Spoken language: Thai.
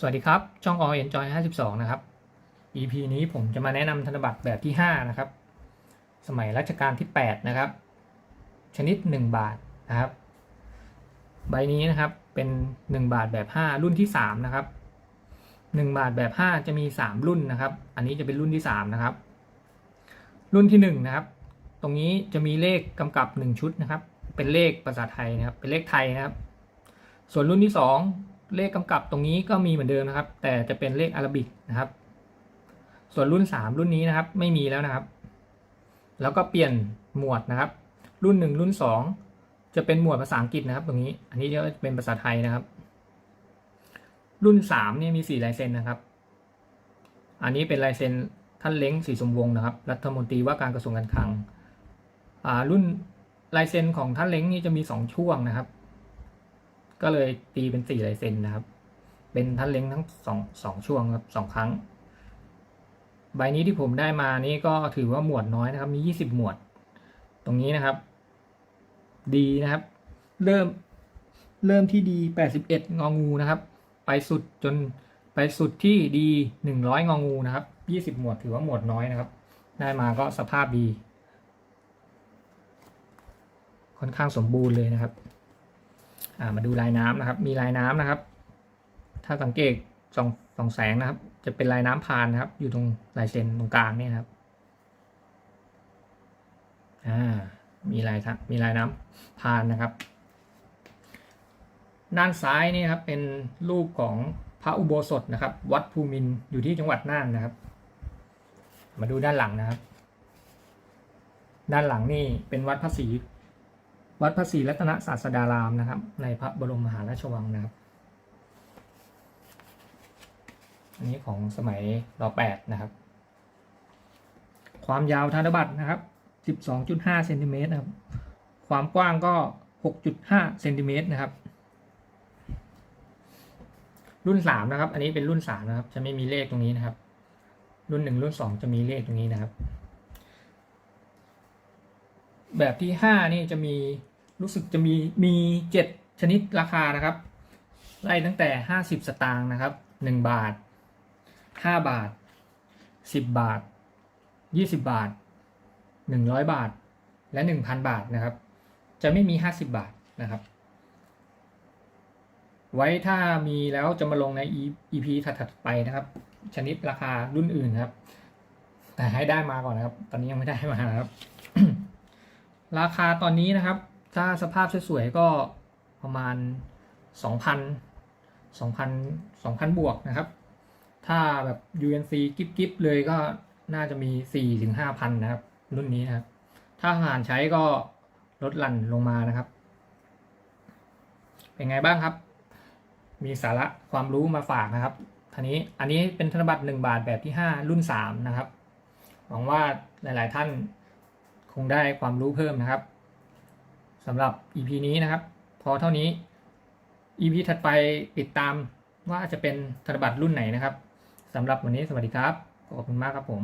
สวัสดีครับ ช่อง All Enjoy 52 นะครับ EP นี้ผมจะมาแนะนำธนบัตรแบบที่ 5 นะครับ สมัยรัชกาลที่ 8 นะครับ ชนิด 1 บาทนะครับ ใบนี้นะครับเป็น 1 บาทแบบ 5 รุ่นที่ 3 นะครับ 1 บาทแบบ 5 จะมี 3 รุ่นนะครับ อันนี้จะเป็นรุ่นที่ 3 นะครับ รุ่นที่ 1 นะครับ ตรงนี้จะมีเลขกำกับ 1 ชุดนะครับ เป็นเลขภาษาไทยนะครับ เป็นเลขไทยนะครับ ส่วนรุ่นที่ 2 เลขกำกับตรงนี้ก็มีเหมือนเดิมนะครับ แต่จะเป็นเลขอารบิกนะครับ ส่วนรุ่น 3 รุ่นนี้นะครับ ไม่มีแล้วนะครับ แล้วก็เปลี่ยนหมวดนะครับ รุ่น 1 รุ่น 2 จะเป็นหมวดภาษาอังกฤษนะครับ ตรงนี้ อันนี้จะเป็นภาษาไทยนะครับ รุ่น3เนี่ยมี4ลายเซ็นนะครับ อันนี้เป็นลายเซ็นท่านเล้งสีสมวงศ์นะครับ รัฐมนตรีว่าการกระทรวงการคลังรุ่นลายเซ็นของท่านเล้งนี่จะมี 2 ช่วงนะครับ ก็เลยตีเป็นสี่ลายเซ็นนะครับ เป็นท่านเล้งทั้งสองสองช่วงครับสองครั้ง ใบนี้ที่ผมได้มานี่ก็ถือว่าหมวดน้อยนะครับ มียี่สิบหมวด ตรงนี้นะครับ ดีนะครับ เริ่มเริ่มที่ดีแปดสิบเอ็ดงองูนะครับ ไปสุดจนไปสุดที่ดีหนึ่งร้อยงองูนะครับยี่สิบหมวดถือว่าหมวดน้อยนะครับ ได้มาก็สภาพดี ค่อนข้างสมบูรณ์เลยนะครับ มาดูลายน้ำนะครับ มีลายน้ำนะครับ ถ้าสังเกตส่องสองแสงนะครับ จะเป็นลายน้ำพานนะครับ อยู่ตรงลายเซ็นตรงกลางเนี่ยครับอ่ามีลายมีลายน้ำพานนะครับ ด้านซ้ายนี่ครับเป็นรูปของพระอุโบสถนะครับ วัดภูมินอยู่ที่จังหวัดน่านนะครับ มาดูด้านหลังนะครับ ด้านหลังนี่เป็นวัดพระศรี วัดพระศรีรัตนศาสดารามนะครับ ในพระบรมมหาราชวังนะครับ อันนี้ของสมัยรอแปดนะครับ ความยาวธนบัตรนะครับ12.5เซนติเมตรนะครับ ความกว้างก็6.5เซนติเมตรนะครับ รุ่น3นะครับ อันนี้เป็นรุ่น3นะครับ จะไม่มีเลขตรงนี้นะครับ รุ่น1รุ่น2จะมีเลขตรงนี้นะครับ แบบที่ 5 นี่จะมีรู้สึกจะมีมีเจ็ดชนิดราคานะครับ ไล่ตั้งแต่ 50 สตางค์นะครับ 1 บาท 5 บาท 10 บาท 20 บาท 100 บาทและ 1,000 บาทนะครับ จะไม่มี 50 บาทนะครับ ไว้ถ้ามีแล้วจะมาลงใน EP ถัดๆไปนะครับ ชนิดราคารุ่นอื่นครับ แต่ให้ได้มาก่อนนะครับ ตอนนี้ยังไม่ได้มานะครับ ราคาตอนนี้นะครับ ถ้าสภาพสวยๆก็ประมาณ 2,000 2,000 2,000 บวกนะครับ ถ้าแบบ UNC กิ๊บๆเลยก็น่าจะมี 4-5,000 นะครับ รุ่นนี้นะครับ ถ้าหารใช้ก็ลดหลั่นลงมานะครับ เป็นไงบ้างครับ มีสาระความรู้มาฝากนะครับทีนี้อันนี้เป็นธนบัตร1บาทแบบที่ 5 รุ่น 3 นะครับ หวังว่าหลาย ๆ ท่าน งได้ความรู้เพิ่มนะครับสำหรับ EP นี้นะครับ พอเท่านี้ EP ถัดไปติดตามว่าจะเป็นธนบัตรรุ่นไหนนะครับสำหรับวันนี้สวัสดีครับ ขอบคุณมากครับผม